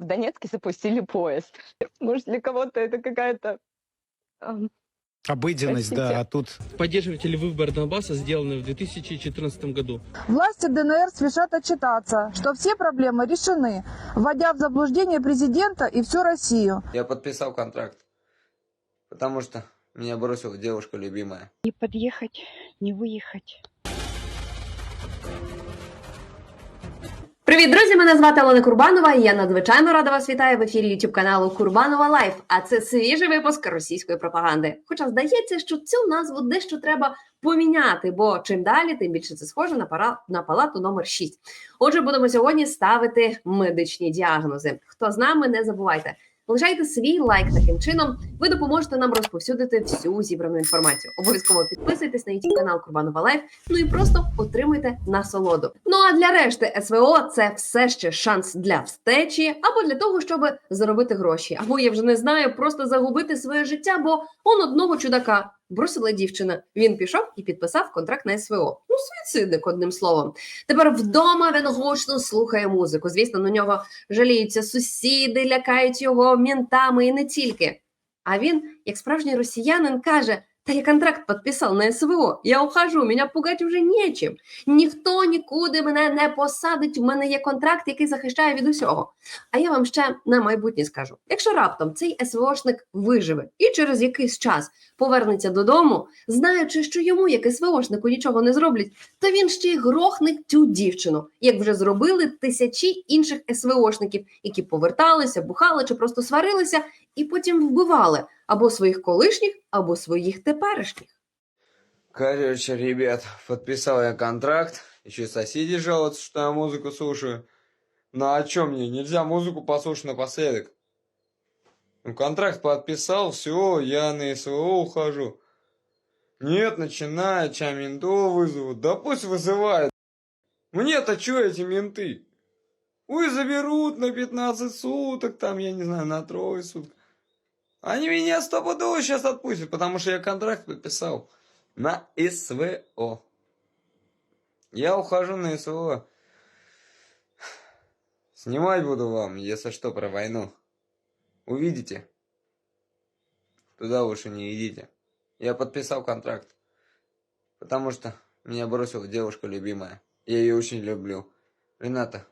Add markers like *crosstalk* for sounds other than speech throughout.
в Донецке запустили поезд. Может, для кого-то это какая-то... ам, Обыденность, Простите. да, а тут Поддерживаете ли вы выбор Донбасса, сделанный в 2014 году? Власти ДНР спешат отчитаться, что все проблемы решены, вводя в заблуждение президента и всю Россию. Я подписал контракт, потому что меня бросила девушка любимая. Не подъехать, не выехать. Привіт, друзі! Мене звати Олена Курбанова. і Я надзвичайно рада вас вітаю в ефірі YouTube каналу Курбанова Лайф. А це свіжий випуск російської пропаганди. Хоча здається, що цю назву дещо треба поміняти, бо чим далі, тим більше це схоже на пара на палату номер 6. Отже, будемо сьогодні ставити медичні діагнози. Хто з нами, не забувайте. Лишайте свій лайк таким чином. Ви допоможете нам розповсюдити всю зібрану інформацію. Обов'язково підписуйтесь на YouTube канал Курбанова Лайф. Ну і просто отримуйте насолоду. Ну а для решти СВО це все ще шанс для встечі або для того, щоб заробити гроші. Або я вже не знаю, просто загубити своє життя, бо он одного чудака бросила дівчина. Він пішов і підписав контракт на СВО. Ну, суїцидник, одним словом. Тепер вдома він гучно слухає музику. Звісно, на нього жаліються сусіди, лякають його мінтами і не тільки. А він, як справжній росіянин, каже: Та я контракт підписав на СВО, я ухожу, мене пугати вже нічим. Ніхто нікуди мене не посадить. У мене є контракт, який захищає від усього. А я вам ще на майбутнє скажу: якщо раптом цей СВОшник виживе і через якийсь час повернеться додому, знаючи, що йому, як СВОшнику, нічого не зроблять, то він ще й грохне цю дівчину, як вже зробили тисячі інших СВОшників, які поверталися, бухали чи просто сварилися, і потім вбивали або своїх колишніх, або своїх теперішніх. Короче, ребят, подписал я контракт. Еще соседи жалуются, что я музыку слушаю. Ну а чё мне, нельзя музыку послушать напоследок? Ну, контракт подписал, все, я на СВО ухожу. Нет, начинает, ча ментов вызовут. Да пусть вызывают. Мне-то чё эти менты? Ой, заберут на 15 суток, там, я не знаю, на трое суток. Они меня стопудово сейчас отпустят, потому что я контракт подписал на СВО. Я ухожу на СВО. Снимать буду вам, если что, про войну. Увидите? Туда лучше не идите. Я подписал контракт. Потому что меня бросила девушка любимая. Я ее очень люблю. Рената,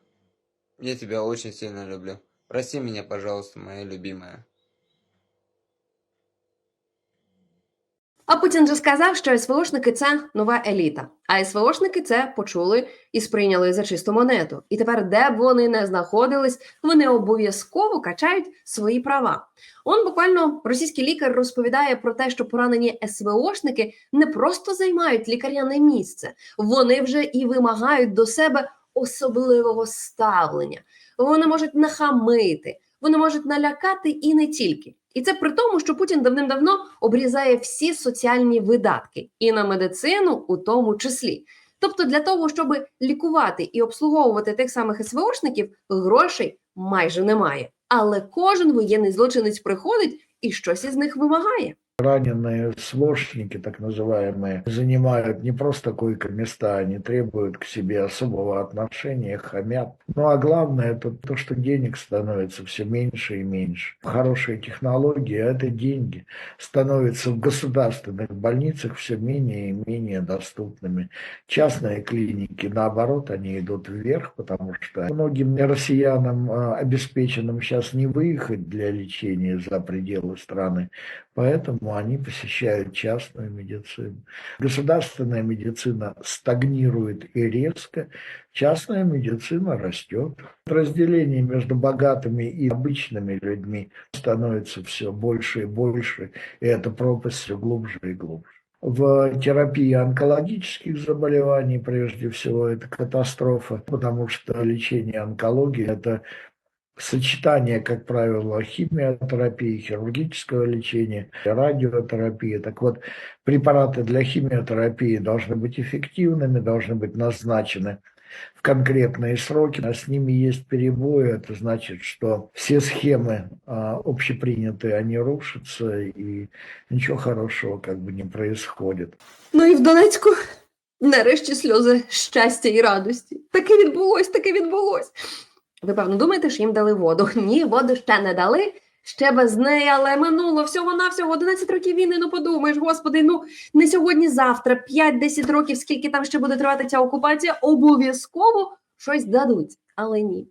я тебя очень сильно люблю. Прости меня, пожалуйста, моя любимая. А Путін же сказав, що СВОшники це нова еліта. А СВОшники це почули і сприйняли за чисту монету. І тепер, де б вони не знаходились, вони обов'язково качають свої права. Он буквально російський лікар розповідає про те, що поранені СВОшники не просто займають лікарняне місце, вони вже і вимагають до себе особливого ставлення. Вони можуть нахамити, вони можуть налякати і не тільки. І це при тому, що Путін давним-давно обрізає всі соціальні видатки і на медицину у тому числі. Тобто, для того, щоб лікувати і обслуговувати тих самих СВОшників, грошей майже немає. Але кожен воєнний злочинець приходить і щось із них вимагає. Раненые сводчники, так называемые, занимают не просто койко-места, они требуют к себе особого отношения, хамят. Ну а главное, это то, что денег становится все меньше и меньше. Хорошие технологии, а это деньги, становятся в государственных больницах все менее и менее доступными. Частные клиники, наоборот, они идут вверх, потому что многим россиянам, а, обеспеченным сейчас не выехать для лечения за пределы страны, Поэтому они посещают частную медицину. Государственная медицина стагнирует и резко, частная медицина растет. Разделение между богатыми и обычными людьми становится все больше и больше, и эта пропасть все глубже и глубже. В терапии онкологических заболеваний, прежде всего, это катастрофа, потому что лечение онкологии – это сочетание, как правило, химиотерапии, хирургического лечения, радиотерапии. Так вот, препараты для химиотерапии должны быть эффективными, должны быть назначены в конкретные сроки, а с ними есть перебои, это значит, что все схемы а, общепринятые, они рушатся, и ничего хорошего как бы не происходит. Ну і в Донецьку нарешті сльози щастя і радості. Таке відбулось, таке відбулось. Ви певно думаєте, що їм дали воду? *laughs* Ні, воду ще не дали. Ще без неї, але минуло всього-навсього 11 років війни. Ну подумаєш, господи, ну не сьогодні, завтра, 5-10 років, скільки там ще буде тривати ця окупація, обов'язково щось дадуть. Але ні.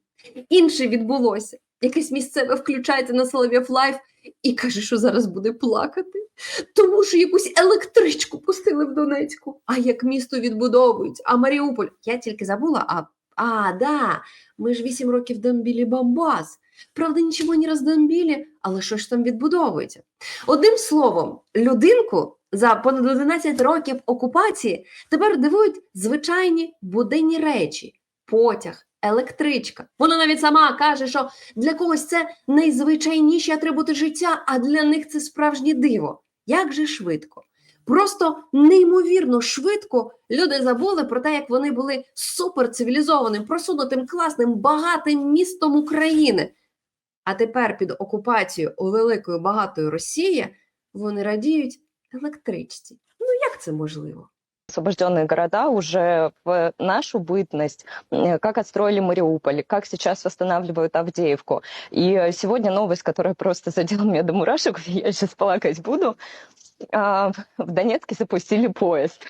Інше відбулося. Якесь місцеве включається на Солов'яв Лайф і каже, що зараз буде плакати. Тому що якусь електричку пустили в Донецьку. А як місто відбудовують? А Маріуполь, я тільки забула, а, а да, ми ж 8 років домбілі Бомбас. Правда, нічого не роздомбілі, але що ж там відбудовується? Одним словом, людинку за понад 11 років окупації тепер дивують звичайні буденні речі: потяг, електричка. Вона навіть сама каже, що для когось це найзвичайніші атрибути життя, а для них це справжнє диво. Як же швидко? Просто неймовірно швидко люди забули про те, як вони були суперцивілізованим, просунутим, класним, багатим містом України. А тепер під окупацією у великої багатої Росії вони радіють електричці. Ну як це можливо? Освобожденные города уже в нашу бытность, как отстроили Мариуполь, как сейчас восстанавливают Авдеевку. И сегодня новость, которая просто задела меня до мурашек, *laughs* я сейчас плакать буду. А, В Донецке запустили поезд.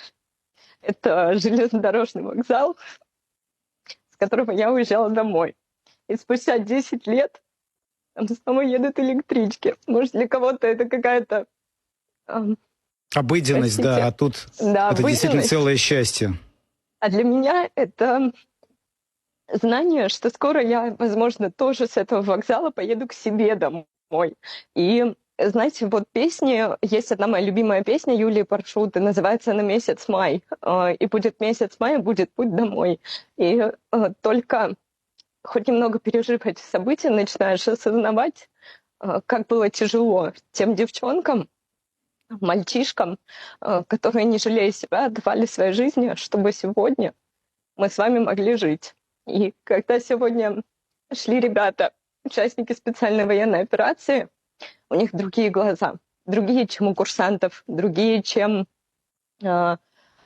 Это железнодорожный вокзал, с которого я уезжала домой. И спустя 10 лет там снова едут электрички. Может, для кого-то это какая-то Обыденность, Простите. да, а тут да, это действительно целое счастье. А для меня это знание, что скоро я, возможно, тоже с этого вокзала поеду к себе домой. И знаете, вот песни, есть одна моя любимая песня Юлии Паршуты, называется она «Месяц май». И будет месяц мая, будет путь домой. И э, только хоть немного пережив эти события, начинаешь осознавать, э, как было тяжело тем девчонкам, мальчишкам, э, которые, не жалея себя, отдавали свои жизни, чтобы сегодня мы с вами могли жить. И когда сегодня шли ребята, участники специальной военной операции, у них другие глаза, другие, чем у курсантов, другие, чем э,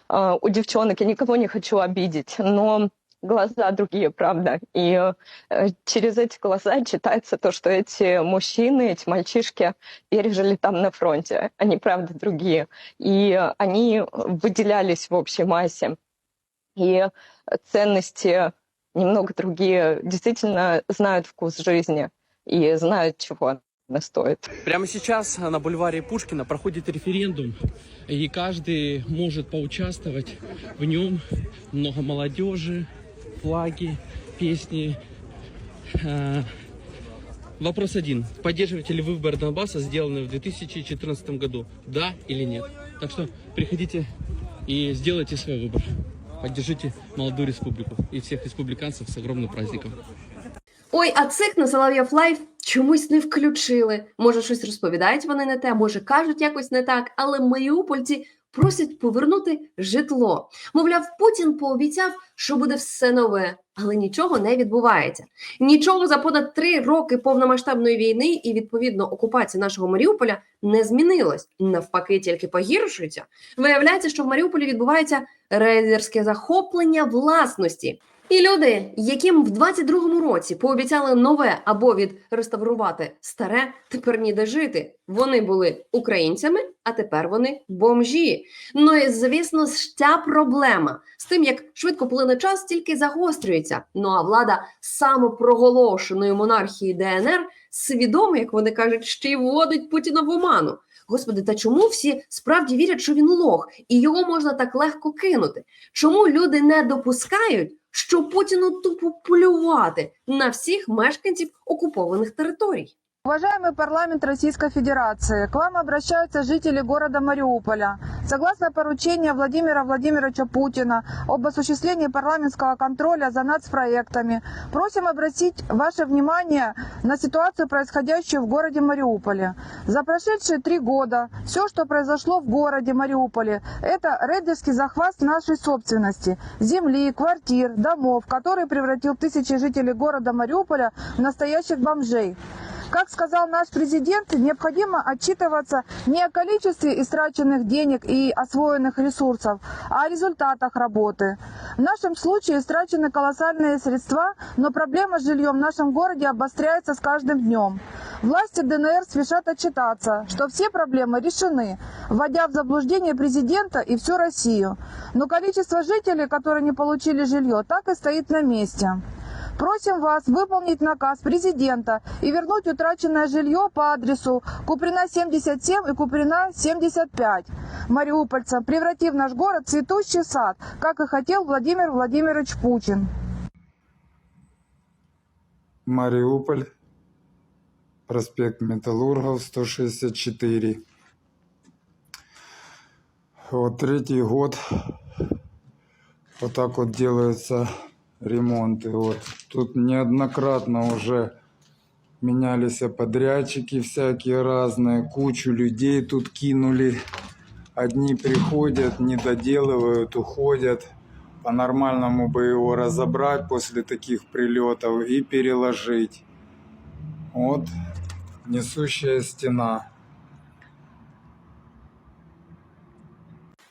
э, у девчонок. Я никого не хочу обидеть, но глаза другие, правда. И э, через эти глаза читается то, что эти мужчины, эти мальчишки пережили там на фронте. Они, правда, другие. И они выделялись в общей массе. И ценности немного другие, действительно знают вкус жизни и знают, чего она стоит. Прямо сейчас на бульваре Пушкина проходит референдум, и каждый может поучаствовать в нем. Много молодежи, флаги, песни. Э, Вопрос один. Поддерживаете ли вы выбор Донбасса, сделанный в 2014 году? Да или нет? Так что приходите и сделайте свой выбор. Поддержите молодую республику и всех республиканцев с огромным праздником. Ой, а цик на Солов'яв Лайф чомусь не включили. Може, щось розповідають вони не те, може, кажуть якось не так, але маріупольці просять повернути житло. Мовляв, Путін пообіцяв, що буде все нове, але нічого не відбувається. Нічого за понад три роки повномасштабної війни і відповідно окупації нашого Маріуполя не змінилось. Навпаки, тільки погіршується. Виявляється, що в Маріуполі відбувається рейдерське захоплення власності. І люди, яким в 22-му році пообіцяли нове або відреставрувати старе, тепер ніде жити. Вони були українцями, а тепер вони бомжі. Ну і звісно, ця проблема з тим, як швидко плине час, тільки загострюється. Ну а влада самопроголошеної монархії ДНР свідомо, як вони кажуть, ще й вводить Путіна в оману. Господи, та чому всі справді вірять, що він лох, і його можна так легко кинути? Чому люди не допускають, що Путіну тупо плювати на всіх мешканців окупованих територій? Уважаемый парламент Российской Федерации, к вам обращаются жители города Мариуполя. Согласно поручению Владимира Владимировича Путина об осуществлении парламентского контроля за нацпроектами, просим обратить ваше внимание на ситуацию, происходящую в городе Мариуполе. За прошедшие три года все, что произошло в городе Мариуполе, это рейдерский захват нашей собственности, земли, квартир, домов, который превратил тысячи жителей города Мариуполя в настоящих бомжей. Как сказал наш президент, необходимо отчитываться не о количестве истраченных денег и освоенных ресурсов, а о результатах работы. В нашем случае истрачены колоссальные средства, но проблема с жильем в нашем городе обостряется с каждым днем. Власти ДНР спешат отчитаться, что все проблемы решены, вводя в заблуждение президента и всю Россию. Но количество жителей, которые не получили жилье, так и стоит на месте. Просим вас выполнить наказ президента и вернуть утраченное жилье по адресу Куприна 77 и Куприна 75 мариупольцам, превратив наш город в цветущий сад, как и хотел Владимир Владимирович Путин. Мариуполь, проспект Металлургов, 164. Вот третий год вот так вот делаются ремонты. Вот тут неоднократно уже менялись подрядчики всякие разные, кучу людей тут кинули. Одни приходят, не доделывают, уходят. По-нормальному бы его разобрать после таких прилетов и переложить. Вот несущая стена.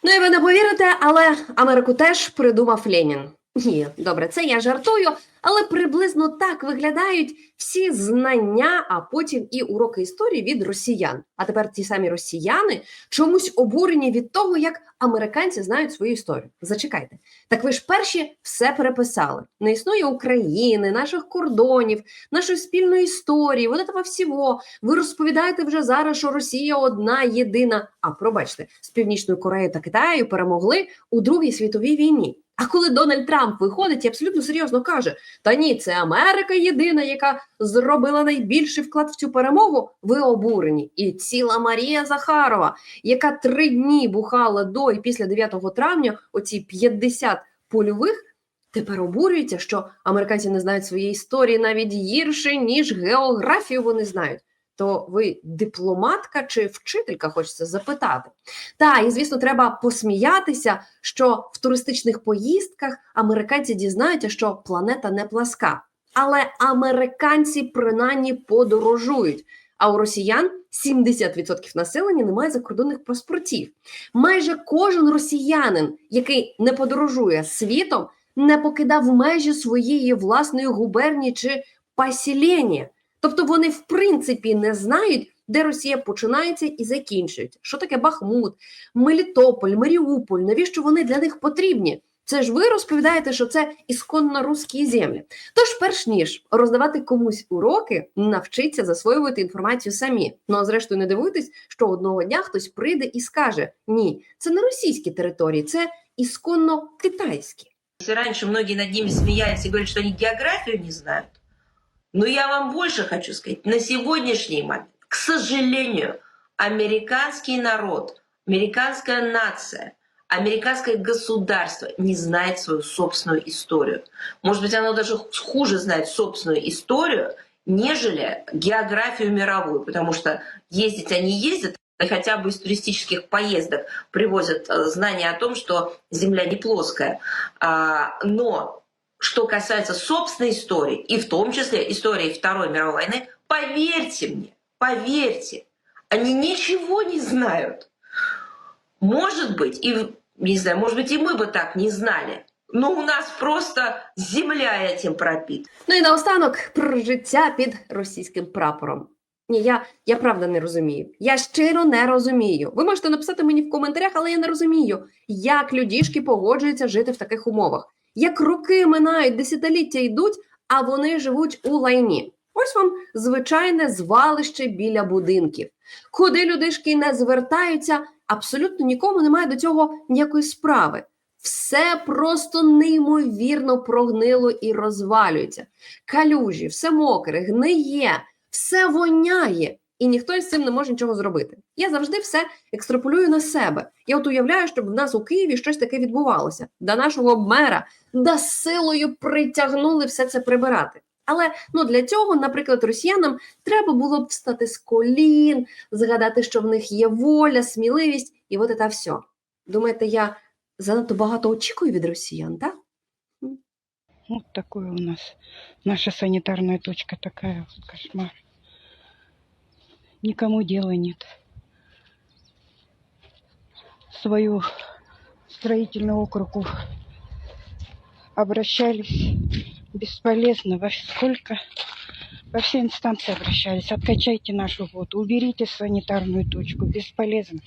Ну і ви не повірите, але Америку теж придумав Ленін. Ні, добре, це я жартую, але приблизно так виглядають всі знання, а потім і уроки історії від росіян. А тепер ті самі росіяни чомусь обурені від того, як американці знають свою історію. Зачекайте, так ви ж перші все переписали. Не існує України, наших кордонів, нашої спільної історії, вот этого всього. Ви розповідаєте вже зараз, що Росія одна єдина. А пробачте, з Північною Кореєю та Китаю перемогли у Другій світовій війні. А коли Дональд Трамп виходить і абсолютно серйозно каже: Та ні, це Америка єдина, яка зробила найбільший вклад в цю перемогу. Ви обурені. І ціла Марія Захарова, яка три дні бухала до і після 9 травня, оці 50 польових. Тепер обурюється, що американці не знають своєї історії навіть гірше, ніж географію вони знають. То ви дипломатка чи вчителька, хочеться запитати. Та, і звісно, треба посміятися, що в туристичних поїздках американці дізнаються, що планета не пласка. Але американці принаймні подорожують. А у росіян 70% населення не має закордонних паспортів. Майже кожен росіянин, який не подорожує світом, не покидав межі своєї власної губернії чи поселення. Тобто вони в принципі не знають, де Росія починається і закінчується. Що таке Бахмут, Мелітополь, Маріуполь? Навіщо вони для них потрібні? Це ж ви розповідаєте, що це ісконно русські землі. Тож, перш ніж роздавати комусь уроки, навчіться засвоювати інформацію самі. Ну а зрештою, не дивуйтесь, що одного дня хтось прийде і скаже: ні, це не російські території, це ісконно китайські. Если раньше многие над ними смеялись и говорили, что они географию не знают, но я вам больше хочу сказать, на сегодняшний момент, к сожалению, американский народ, американская нация, американское государство не знает свою собственную историю. Может быть, оно даже хуже знает собственную историю, нежели географию мировую, потому что ездить они ездят, и хотя бы из туристических поездок привозят э, знания о том, что Земля не плоская. А, Но что касается собственной истории, и в том числе истории Второй мировой войны, поверьте мне, поверьте, они ничего не знают. Может быть, и не знаю, может быть, и мы бы так не знали. Но у нас просто земля этим пропит. Ну і наостанок про життя під російським прапором. Ні, я, я правда не розумію. Я щиро не розумію. Ви можете написати мені в коментарях, але я не розумію, як людішки погоджуються жити в таких умовах. Як роки минають, десятиліття йдуть, а вони живуть у лайні. Ось вам звичайне звалище біля будинків. Куди людишки не звертаються, абсолютно нікому немає до цього ніякої справи. Все просто неймовірно прогнило і розвалюється. Калюжі, все мокре, гниє, все воняє, і ніхто із цим не може нічого зробити. Я завжди все екстраполюю на себе. Я от уявляю, щоб в нас у Києві щось таке відбувалося, до нашого мера, да силою притягнули все це прибирати. Але ну для цього, наприклад, росіянам треба було б встати з колін, згадати, що в них є воля, сміливість, і от це все. Думаєте, я занадто багато очікую від росіян, так? Вот такое у нас. Наша санитарная точка такая. вот Кошмар. Никому дела нет. Свою строительный округ у- обращались бесполезно. Во сколько? Во все инстанции обращались. Откачайте нашу воду, уберите санитарную точку. Бесполезно.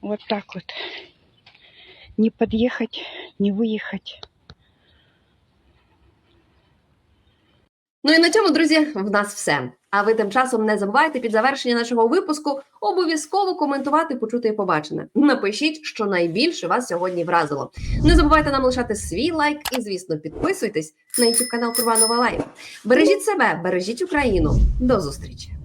Вот так вот. Не подъехать, не выехать. Ну і на цьому, друзі, в нас все. А ви тим часом не забувайте під завершення нашого випуску обов'язково коментувати, почути і побачене. Напишіть, що найбільше вас сьогодні вразило. Не забувайте нам лишати свій лайк і, звісно, підписуйтесь на YouTube канал Курбанова Лайф. Бережіть себе, бережіть Україну. До зустрічі!